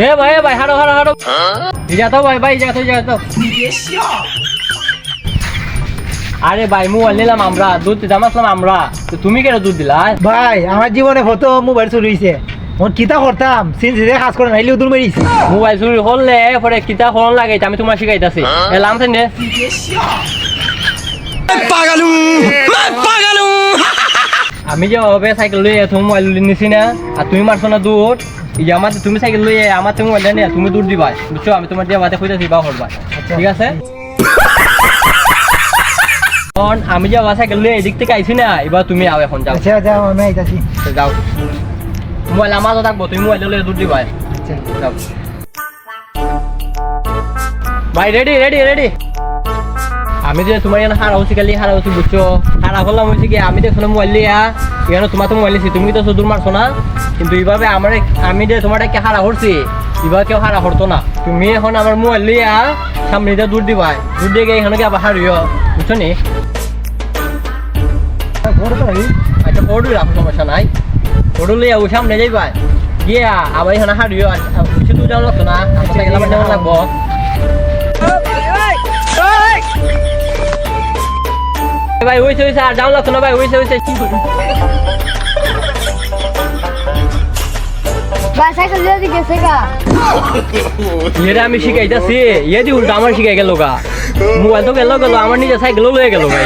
এ ভাই এ ভাই হাঁটো ইজা তো ভাই ভাই ইজা তো ইজা তো। আরে ভাই মোবাইল নিলাম আমরা দুধ দিতাম আসলাম আমরা। তো তুমি কেন দুধ দিলা? ভাই আমার জীবনে কত মোবাইল চুরি হয়েছে মোর কিতা করতাম? সিন সিধে কাজ করে নাইলে উদুর মেরিছে। মোবাইল চুরি হলে পরে কিতা ফোন লাগে আমি তোমার শিখাইতাছি। এলাম নে আমি যে হবে সাইকেল লই তুমি মোবাইল নিছি না আর তুমি মারছো না দূর এই যে আমার তুমি সাইকেল লই আমার তুমি মোবাইল নিয়ে তুমি দূর দিবা বুঝছ? আমি তোমার দিয়ে বাতে খুঁজেছি বা করবা ঠিক আছে? এখন আমি যে আবার সাইকেল লই এদিক থেকে আইছি না এবার তুমি আও এখন যাও। আচ্ছা আচ্ছা আমি আইতাছি। যাও। মোবাইল আমার তো থাকব তুমি মোবাইল লই দূর দিবা আচ্ছা। যাও। ভাই রেডি রেডি রেডি আমি যে তোমার এখানে হারা হচ্ছি কালি হারা হচ্ছি বুঝছ হারা করলাম হচ্ছে কি, আমি দেখছ না মোবাইল লিয়া এখানে তোমার তো মোবাইল তুমি তো সুদূর মারছো না। কিন্তু এইভাবে আমার আমি যে তোমার কে হারা করছি এবার কেউ হারা করতো না। তুমি এখন আমার মোবাইল লিয়া সামনে দিয়ে দূর দিবা দূর দিয়ে গিয়ে এখানে আবার হারিও বুঝছ নি? বড় তো আচ্ছা পড়ু রাখো সমস্যা নাই। পড়ু লিয়া ও সামনে যাইবা গিয়া আবার এখানে হারিও কিছু যাওয়া লাগতো না। আচ্ছা লাগবো। ভাই হইছে হইছে আর ডাউন লাগতো না ভাই হইছে হইছে কি করি আমি শিখাইতাছি ইয়ে দি উল্টা আমার শিখাই গেল গা। মোবাইল তো গেল গেল আমার নিজে সাইকেলও লয়ে গেল ভাই।